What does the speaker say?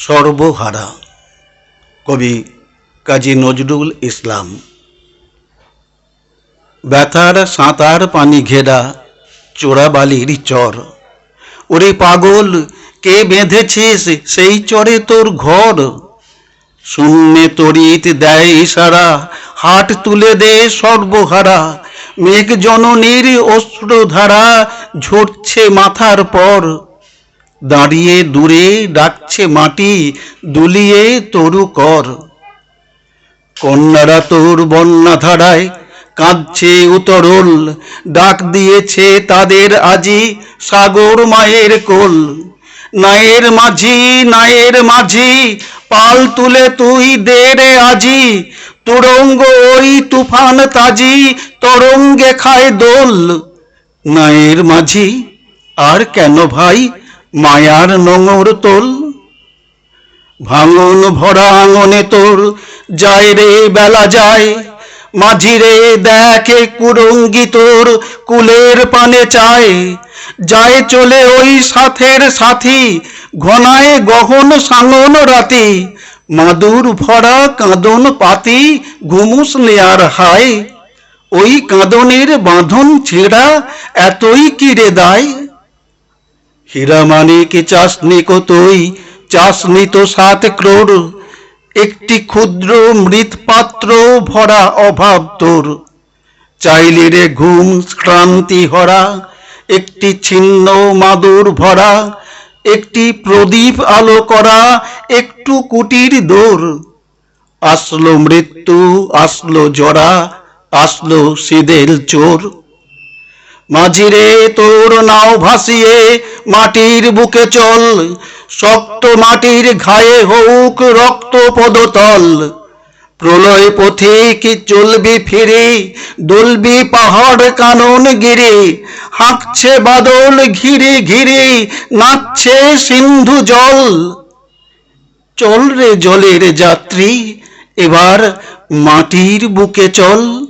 সর্বহারা। কবি কাজী নজরুল ইসলাম। ব্যথার সাঁতার পানি ঘেরা চোরাবালির চর। ওরে পাগল, কে বেঁধেছিস সেই চরে তোর ঘর? শূন্যে তরিত দেয় ইশারা, হাট তুলে দে সর্বহারা। মেঘ জননীর অশ্রুধারা ঝরছে মাথার পর। দাঁড়িয়ে দূরে ডাকছে মাটি, দুলিয়ে তরু কর। কন্যারা তোর বন্যা ধারায় কাঁদছে উতরল, ডাক দিয়েছে তাদের আজি সাগর মায়ের কোল। নায়ের মাঝি নায়ের মাঝি, পাল তুলে তুই দে রে আজি। তুরঙ্গ ওই তুফান তাজি, তরঙ্গে খায় দোল। নায়ের মাঝি, আর কেন ভাই মায়ার নোংর তোল, ভাঙন ভরা আঙনে তোর, যায় রে, বেলা যায়, মাঝিরে দেখে কুরঙ্গি তোর, কুলের পানে চায়, যায় চলে ওই সাথের সাথী, ঘনায় গহন সাঙন রাতি, মাদুর ভরা কাঁদন পাতি, ঘুমুস নেয়ার হায়, ওই কাঁদনের বাঁধন ছেঁড়া এতই কিরে দায়। হীরা মানিক চাষনি কতই? চাষনি তো সাত ক্রোড়। একটি ক্ষুদ্র মৃৎপাত্র ভরা অভাব তোর। চাইলে রে ঘুম ক্রান্তি হরা, একটি ছিন্ন মাদুর ভরা, একটি প্রদীপ আলো করা, একটু কুটির দোর। আসলো মৃত্যু, আসলো জরা, আসলো সিদের চোর। মাঝিরে তোর নাও ভাসিয়ে, মাটির বুকে চল। শক্ত মাটির ঘায়ে হোক রক্ত পদতল। প্রলয় পথিক চলবি ফিরে? দুলবি পাহাড় কানন গিরে। হাঁকছে বাদল ঘিরে ঘিরে, নাচছে সিন্ধু জল। চল রে জলের যাত্রী, এবার মাটির বুকে চল।